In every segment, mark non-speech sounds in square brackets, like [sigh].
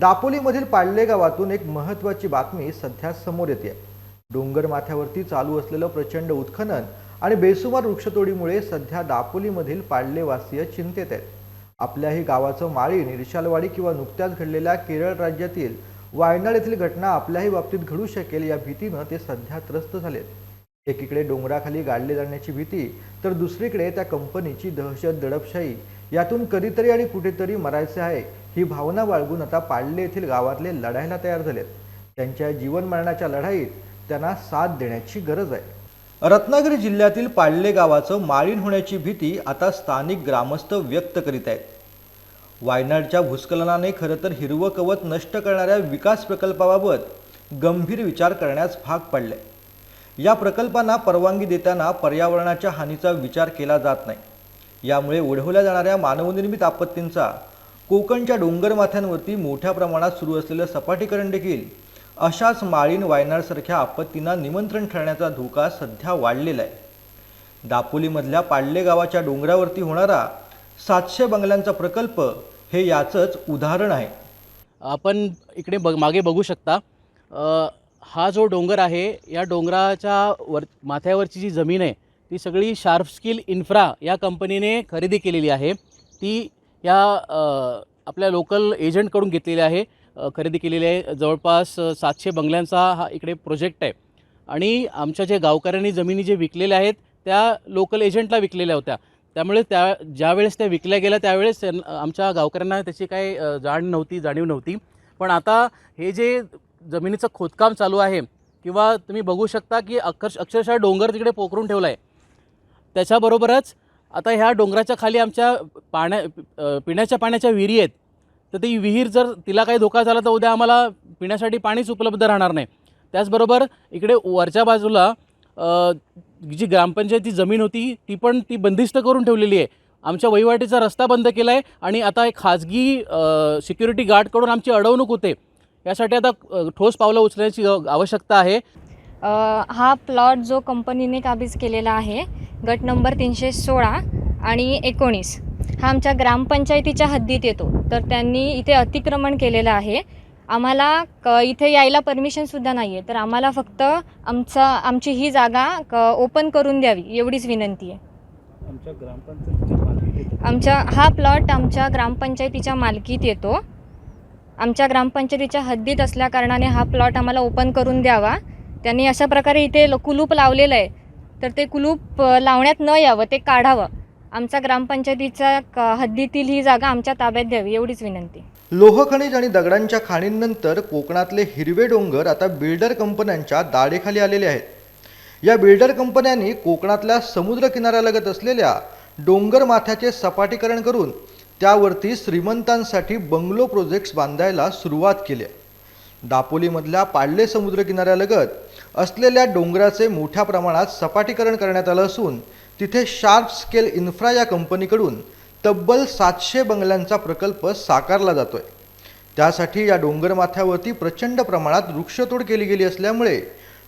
दापोलीमधील पाळले गावातून एक महत्त्वाची बातमी सध्या समोर येते. डोंगर माथ्यावरती चालू असलेलं प्रचंड उत्खनन आणि बेसुमार वृक्षतोडीमुळे सध्या दापोलीमधील पाळलेवासीय चिंतेत आहेत. आपल्याही गावाचं माळी निरशालवाडी किंवा नुकत्याच घडलेल्या केरळ राज्यातील वायनाड येथील घटना आपल्याही बाबतीत घडू शकेल या भीतीनं ते सध्या त्रस्त झालेत. एकीकडे डोंगराखाली गाडले जाण्याची भीती तर दुसरीकडे त्या कंपनीची दहशत दडपशाही यातून कधीतरी आणि कुठेतरी मरायचे आहे ही भावना बाळगून आता पाळले येथील गावातले लढायला तयार झालेत. त्यांच्या जीवन मरणाच्या लढाईत त्यांना साथ देण्याची गरज आहे. रत्नागिरी जिल्ह्यातील पाळले गावाचं माळीण होण्याची भीती आता स्थानिक ग्रामस्थ व्यक्त करीत आहेत. वायनाडच्या भूस्खलनाने खरं तर हिरवं कवच नष्ट करणाऱ्या विकास प्रकल्पाबाबत गंभीर विचार करण्यास भाग पडले. या प्रकल्पांना परवानगी देताना पर्यावरणाच्या हानीचा विचार केला जात नाही. यामुळे ओढवल्या जाणाऱ्या मानवनिर्मित आपत्तींचा कोकणच्या डोंगरमाथ्यांवरती मोठ्या प्रमाणात सुरू असलेलं सपाटीकरण देखील. अशाच माळीन वायनाडसारख्या आपत्तींना निमंत्रण ठरण्याचा धोका सध्या वाढलेला आहे. दापोलीमधल्या पाडले गावाच्या डोंगरावरती होणारा सातशे बंगल्यांचा प्रकल्प हे याचंच उदाहरण आहे. आपण इकडे बघ मागे बघू शकता. हा जो डोंगर आहे या डोंगराच्या वर माथ्यावरची जी जमीन आहे ती सगळी शार्पस्किल इन्फ्रा या कंपनीने खरेदी केलेली आहे. ती या आपल्या लोकल एजंटकडून घेतलेली आहे खरेदी केलेली आहे. जवळपास सातशे बंगल्यांचा हा इकडे प्रोजेक्ट आहे. आणि आमच्या जे गावकऱ्यांनी जमिनी जे विकलेल्या आहेत त्या लोकल एजंटला विकलेल्या होत्या. त्यामुळे त्या ज्यावेळेस त्या विकल्या गेल्या त्यावेळेस आमच्या गावकऱ्यांना त्याची काही जाण नव्हती जाणीव नव्हती. पण आता हे जे जमिनीचं खोदकाम चालू आहे किंवा तुम्ही बघू शकता की अक्षर अक्षरशः डोंगर तिकडे पोखरून ठेवला आहे त्याच्याबरोबरच आता ह्या डोंगराच्या खाली आमच्या पाण्या पिण्याच्या पाण्याच्या विहिरी आहेत. तर ती विहीर जर तिला काही धोका झाला तर उद्या आम्हाला पिण्यासाठी पाणीच उपलब्ध राहणार नाही. त्याचबरोबर इकडे वरच्या बाजूला जी ग्रामपंचायती जमीन होती ती पण ती बंदिस्त करून ठेवलेली आहे. आमच्या वहिवाटीचा रस्ता बंद केला आहे आणि आता एक खाजगी सिक्युरिटी गार्डकडून आमची अडवणूक होते. यासाठी आता ठोस पावलं उचलण्याची आवश्यकता आहे. हा प्लॉट जो कंपनीने काबीज केलेला आहे गट नंबर तीनशे सोळा आणि एकोणीस. हा आमच्या ग्रामपंचायतीच्या हद्दीत येतो. तर त्यांनी इथे अतिक्रमण केलेलं आहे. आम्हाला क इथे यायला परमिशनसुद्धा नाही आहे तर आम्हाला फक्त आमचा आमची ही जागा क ओपन करून द्यावी एवढीच विनंती आहे. आमच्या ग्रामपंचायतीच्या आमच्या हा प्लॉट आमच्या ग्रामपंचायतीच्या मालकीत येतो. आमच्या ग्रामपंचायतीच्या हद्दीत असल्याकारणाने हा प्लॉट आम्हाला ओपन करून द्यावा. त्यांनी अशा प्रकारे इथे कुलूप लावलेलं आहे. तर ते कुलूप लावण्यात न यावं ते काढावं. आमच्या ग्रामपंचायतीच्या हद्दीतील ही जागा आमच्या ताब्यात द्यावी एवढीच विनंती. लोहखनिज आणि दगडांच्या खाणींनंतर कोकणातले हिरवे डोंगर आता बिल्डर कंपन्यांच्या दाढेखाली आलेले आहेत. या बिल्डर कंपन्यांनी कोकणातल्या समुद्र किनाऱ्यालगत असलेल्या डोंगर माथ्याचे सपाटीकरण करून त्यावरती श्रीमंतांसाठी बंगलो प्रोजेक्ट्स बांधायला सुरुवात केली आहे. दापोलीमधल्या पाळले समुद्र किनाऱ्यालगत असलेल्या डोंगराचे मोठ्या प्रमाणात सपाटीकरण करण्यात आलं असून तिथे शार्प स्केल इन्फ्रा या कंपनीकडून तब्बल सातशे बंगल्यांचा प्रकल्प साकारला जातोय. त्यासाठी या डोंगरमाथ्यावरती प्रचंड प्रमाणात वृक्षतोड केली गेली असल्यामुळे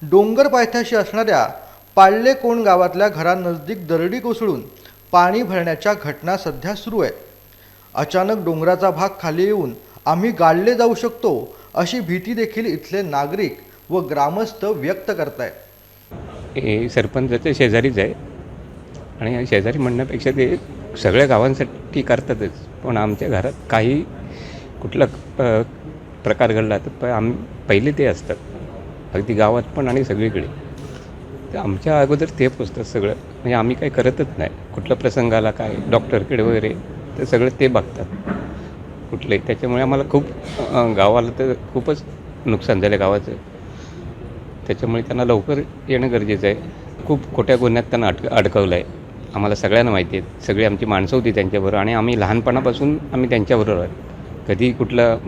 डोंगर पायथ्याशी असणाऱ्या पाळले कोण गावातल्या घरांनजदीक दरडी कोसळून पाणी भरण्याच्या घटना सध्या सुरू आहेत अचानक डोंगराचा भाग खाली येऊन आम्ही गाडले जाऊ शकतो अशी भीती देखील इथले नागरिक व ग्रामस्थ व्यक्त करतायत. हे सरपंचाच्या शेजारीच आहे. आणि शेजारी म्हणण्यापेक्षा ते सगळ्या गावांसाठी करतातच. पण आमच्या घरात काही कुठला प्रकार घडला तर प आम पहिले ते असतात. अगदी गावात पण आणि सगळीकडे. तर आमच्या अगोदर ते पोचतात सगळं. म्हणजे आम्ही काही करतच नाही. कुठल्या प्रसंगाला काय डॉक्टरकडे वगैरे तर सगळं ते बघतात. कुठले. त्याच्यामुळे आम्हाला खूप गावाला तर खूपच नुकसान झालं गावाचं. त्याच्यामुळे त्यांना लवकर येणं गरजेचं आहे. खूप खोट्या गुन्ह्यात त्यांना अटक अडकवलं आहे आम्हाला सगळ्यांना माहिती आहे सगळी आमची माणसं होती त्यांच्याबरोबर आणि आम्ही लहानपणापासून आम्ही त्यांच्याबरोबर आहे कधी कुठलं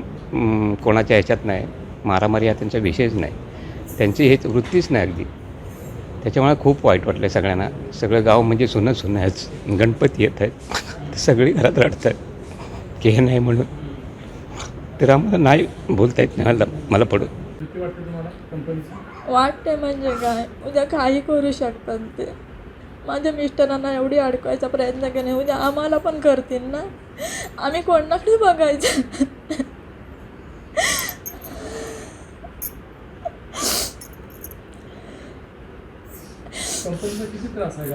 कोणाच्या ह्याच्यात नाही. मारामारी हा त्यांचा विषयच नाही. त्यांची हेच वृत्तीच नाही अगदी. त्याच्यामुळे खूप वाईट वाटलं आहे सगळ्यांना. सगळं गाव म्हणजे सुनं सुनं गणपती येत आहेत. [laughs] सगळी घरात रडत आहेत के हे नाही म्हणून. तर आम्हाला नाही बोलता येत नाही मला मला पडून. वाटते म्हणजे काय? उद्या काही करू शकतात ते. माझ्या मिस्टरांना एवढी अडकवायचा प्रयत्न केला. उद्या आम्हाला पण करतील ना? आम्ही कोणाकडे बघायचं? कंपनीचा किती त्रास आहे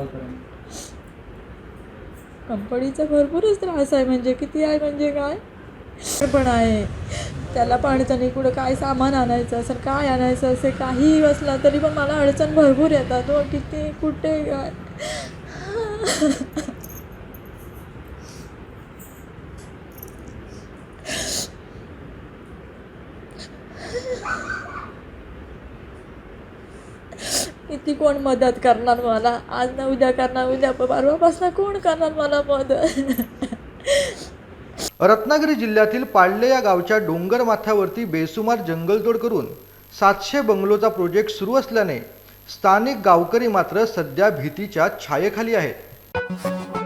कंपनीचा भरपूरच त्रास आहे म्हणजे किती आहे म्हणजे काय? पण आहे. त्याला पाणीचं कुठं काय सामान आणायचं असेल काय आणायचं असेल काहीही असला तरी पण मला अडचण भरपूर येतात हो किती कुठे काय? किती कोण मदत करणार मला? आज ना उद्या करणार उद्या परवापासून कोण करणार मला मदत? [laughs] रत्नागिरी जिल्ह्यातील पाळले या गावच्या डोंगर माथ्यावरती बेसुमार जंगलतोड करून सातशे बंगलोचा प्रोजेक्ट सुरू असल्याने स्थानिक गावकरी मात्र सध्या भीतीच्या छायेखाली आहेत.